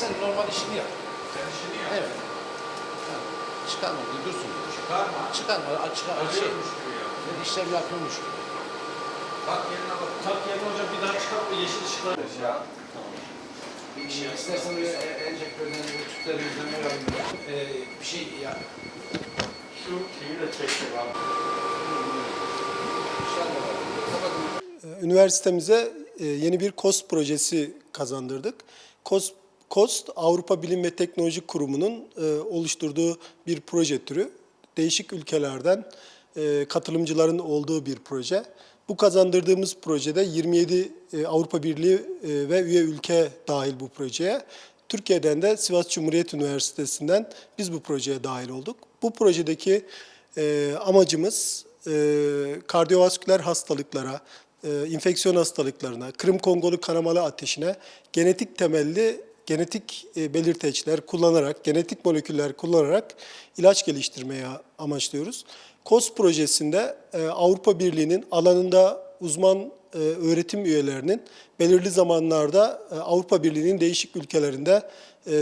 sen normal işini yap. Sen işini yap. Evet. Ha, Çıkarma, dursun. Çıkarma. Çıkarma, açık, şey, Arıyormuş gibi yap. işlem yapıyormuş gibi. Bak yerine bak. Tak yerine hocam bir daha çıkartma yeşil ışıklar. Ya. Bir şey istersen bir enjektörden bir tüpleri yapayım. Ee, bir şey ya. Şu şeyi de çektim abi. Üniversitemize e, yeni bir KOST projesi kazandırdık. KOST, KOST Avrupa Bilim ve Teknoloji Kurumu'nun e, oluşturduğu bir proje türü. Değişik ülkelerden e, katılımcıların olduğu bir proje. Bu kazandırdığımız projede 27 e, Avrupa Birliği e, ve üye ülke dahil bu projeye. Türkiye'den de Sivas Cumhuriyet Üniversitesi'nden biz bu projeye dahil olduk. Bu projedeki e, amacımız e, kardiyovasküler hastalıklara, e, infeksiyon hastalıklarına, Kırım Kongolu kanamalı ateşine genetik temelli genetik e, belirteçler kullanarak, genetik moleküller kullanarak ilaç geliştirmeye amaçlıyoruz. KOS projesinde e, Avrupa Birliği'nin alanında uzman öğretim üyelerinin belirli zamanlarda Avrupa Birliği'nin değişik ülkelerinde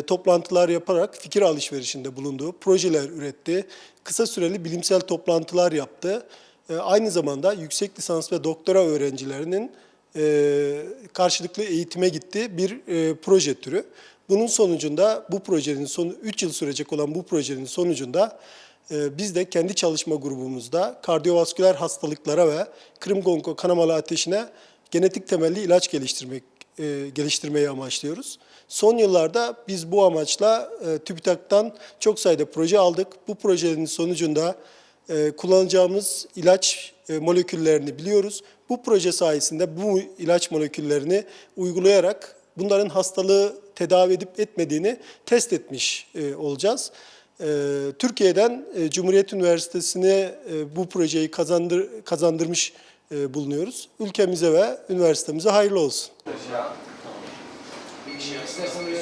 toplantılar yaparak fikir alışverişinde bulunduğu, projeler üretti, kısa süreli bilimsel toplantılar yaptı. E, Aynı zamanda yüksek lisans ve doktora öğrencilerinin e, karşılıklı eğitime gittiği bir e, proje türü. Bunun sonucunda bu projenin sonu 3 yıl sürecek olan bu projenin sonucunda biz de kendi çalışma grubumuzda kardiyovasküler hastalıklara ve Kırım kanamalı ateşine genetik temelli ilaç geliştirmek geliştirmeyi amaçlıyoruz. Son yıllarda biz bu amaçla TÜBİTAK'tan çok sayıda proje aldık. Bu projenin sonucunda e, kullanacağımız ilaç e, moleküllerini biliyoruz. Bu proje sayesinde bu ilaç moleküllerini uygulayarak bunların hastalığı tedavi edip etmediğini test etmiş e, olacağız. E, Türkiye'den e, Cumhuriyet Üniversitesi'ne e, bu projeyi kazandır, kazandırmış e, bulunuyoruz. Ülkemize ve üniversitemize hayırlı olsun. Ya. Bir şey istersen bir